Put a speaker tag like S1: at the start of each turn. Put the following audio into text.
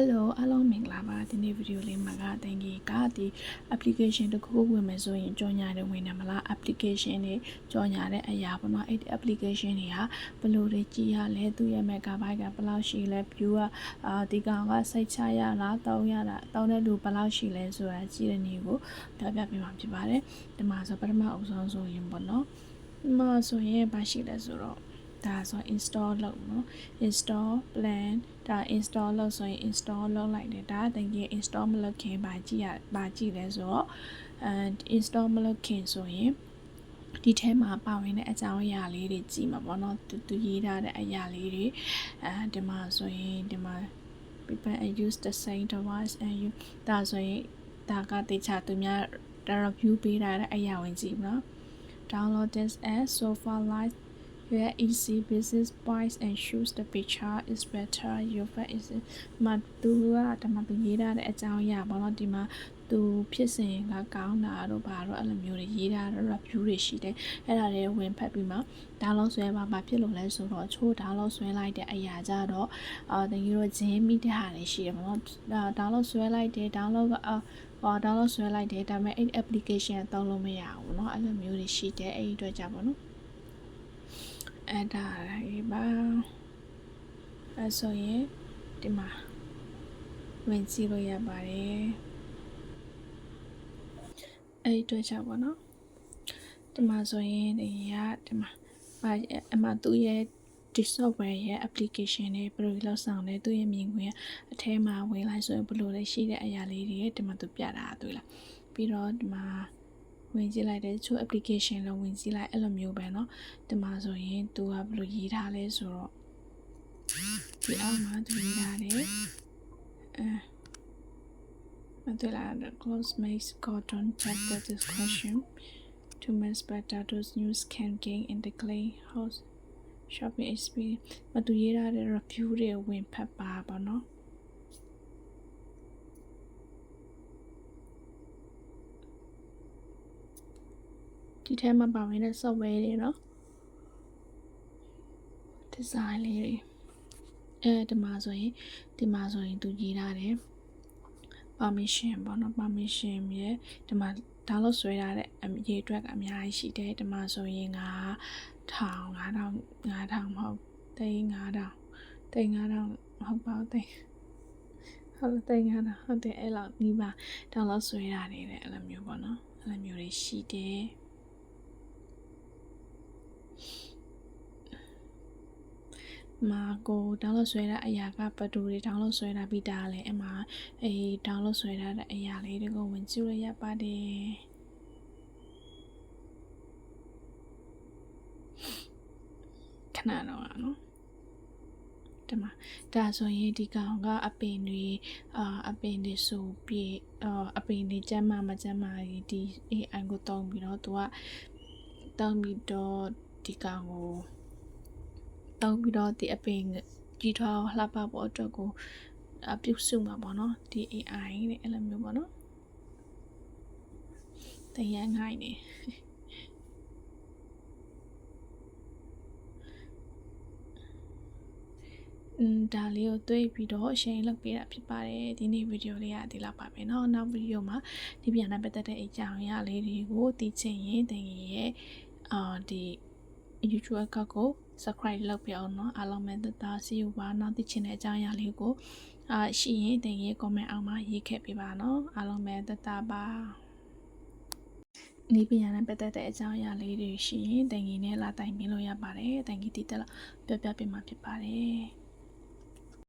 S1: Hello အားလုံးမင်္ဂလာပါဒီနေ့ဗီဒီယိုလေးမှာကတင်ကြီးကဒီ application တစ်ခုခုဝင်မယ်ဆိုရင်ကြော်ညာတယ်ဝင်တယ်မလား application တွေကြော်ညာတဲ့အရာပေါ့နော်အဲ့ဒီ application တွေကဘယ်လိုတွေကြည့်ရလဲသူ့ရဲ့ megabyte ကဘယ်လောက်ရှိလဲ view ကအာဒီကောင်ကစိတ်ချရလားတောင်းရတာတောင်းတဲ့လူဘယ်လောက်ရှိလဲဆိုတာကြည့်တဲ့နည်းကိုပြောပြပေးမှာဖြစ်ပါတယ်ဒီမှာဆိုပထမအဦးဆုံးဆိုရင်ပေါ့နော်ဒီမှာဆိုရင်ဘာရှိလဲဆိုတော့ ဒါဆို install လုပ်နော် install plan ဒါ install လုပ်ဆိုရင် install လုပ်လိုက်တယ်ဒါတကယ် install မလုပ်ခင်ဘာကြည့်ရဘာကြည့်လဲဆိုတော့အဲ install မလုပ်ခင်ဆိုရင်ဒီထဲမှာပါဝင်တဲ့အကြောင်းအရာလေးတွေကြည့်မှာပေါ့နော်သူသူရေးထားတဲ့အရာလေးတွေအဲဒီမှာဆိုရင်ဒီမှာ people and use the same device and you ဒါဆိုရင်ဒါကတေချာသူများ review ပေးထားတဲ့အရာဝင်ကြည့်နော် download this as so far light where easy business buys and choose the picture is better your face is မတူကတမတူရေးထားတဲ့အကြောင်းအရာပေါ့နော်ဒီမှာသူဖြစ်စဉ်ကကောင်းတာတို့ဘာတို့အဲ့လိုမျိုးတွေရေးထားတဲ့ review တွေရှိတယ်အဲ့ဒါတွေဝင်ဖတ်ပြီးမှ download ဆွဲပါဘာဖြစ်လို့လဲဆိုတော့ချိုး download ဆွဲလိုက်တဲ့အရာကြတော့အာတကယ်တော့ဂျင်းမိတဲ့ဟာတွေရှိတယ်ပေါ့နော် download ဆွဲလိုက်တယ် download ကအာဟော download ဆွဲလိုက်တယ်ဒါပေမဲ့အဲ့ application သုံးလို့မရဘူးเนาะအဲ့လိုမျိုးတွေရှိတယ်အဲ့ဒီအတွက်ကြောင့်ပေါ့နော် အဲ့ဒါလေးပါအဲ့ဆိုရင်ဒီမှာဝင်ကြည့်လို့ရပါတယ်အဲ့ဒီအတွက်ကြောင့်ပေါ့နော်ဒီမှာဆိုရင်ဒီကဒီမှာဘာအမှသူ့ရဲ့ဒီ software ရဲ့ application တွေဘယ်လိုလောက်ဆောင်လဲသူ့ရဲ့မြင်ကွင်းအထဲမှာဝင်လိုက်ဆိုရင်ဘယ်လိုလဲရှိတဲ့အရာလေးတွေဒီမှာသူပြတာတွေ့လားပြီးတော့ဒီမှာ ဝင်ကြည့်လိုက်တဲ့ချို့ application လုံးဝင်ကြည့်လိုက်အဲ့လိုမျိုးပဲเนาะဒီမှာဆိုရင်သူကဘယ်လိုရေးထားလဲဆိုတော့ဒီအောက်မှာသူရေးထားတယ်အဲမတွေ့လား close makes cotton check the discretion to miss better those news can gain in the clay house shopping experience မတူရေးထားတဲ့ review တွေဝင်ဖတ်ပါပါเนาะ ဒီထဲမှာပါဝင်တဲ့ software တွေเนาะ design လေးတွေအဲဒီမှာဆိုရင်ဒီမှာဆိုရင်သူရေးထားတယ် permission ပေါ့နော် permission ရဲ့ဒီမှာ download ဆွဲထားတဲ့အရေးအတွက်ကအများကြီးရှိတယ်ဒီမှာဆိုရင်ကထောင်9000 9000မဟုတ်သိန်း9000သိန်း9000မဟုတ်ပါဘူးသိန်းဟုတ်သိန်း9000ဟုတ်တယ်အဲ့လောက်ဒီမှာ download ဆွဲထားတယ်အဲ့လိုမျိုးပေါ့နော်အဲ့လိုမျိုးတွေရှိတယ် မှာကို download ဆွဲတဲ့အရာကဘယ်သူတွေ download ဆွဲတာပြီးတာလဲအမှအေး download ဆွဲထားတဲ့အရာလေးတွေကိုဝင်ကြည့်ရရပါတယ်ခဏတော့နော်ဒီမှာဒါဆိုရင်ဒီကောင်ကအပင်တွေအာအပင်တွေဆိုပြီးအာအပင်တွေကျမ်းမာမကျမ်းမာဒီ AI ကိုတောင်းပြီးတော့သူကတောင်းပြီးတော့ ဒီကောင်ကိုတောင်းပြီးတော့ဒီအပင်ကြီးထွားလှပဖို့အတွက်ကိုအပြုစုမှာပေါ့နော်ဒီ AI နဲ့အဲ့လိုမျိုးပေါ့နော်တရန်ငိုင်းနေအမ်ဒါလေးကိုတွေးပြီးတော့ share လုပ်ပေးတာဖြစ်ပါတယ်ဒီနေ့ဗီဒီယိုလေးကဒီလောက်ပါပဲเนาะနောက်ဗီဒီယိုမှာဒီပြန်နဲ့ပတ်သက်တဲ့အကြောင်းအရာလေးတွေကိုသိချင်ရင်တင်ရဲ့အာဒီ YouTube account ကို subscribe လုပ်ပြအောင်နော်အားလုံးပဲသက်သာစီယူပါနောက်သိချင်တဲ့အကြောင်းအရာလေးကိုအာရှိရင်တင်ရေး comment အောက်မှာရေးခဲ့ပေးပါနော်အားလုံးပဲသက်သာပါနေပညာနဲ့ပတ်သက်တဲ့အကြောင်းအရာလေးတွေရှိရင်တင်ကြီးနဲ့လာတိုင်ပြလို့ရပါတယ်။တင်ကြီးတိတက်လို့ပြောပြပေးမှာဖြစ်ပါတယ်။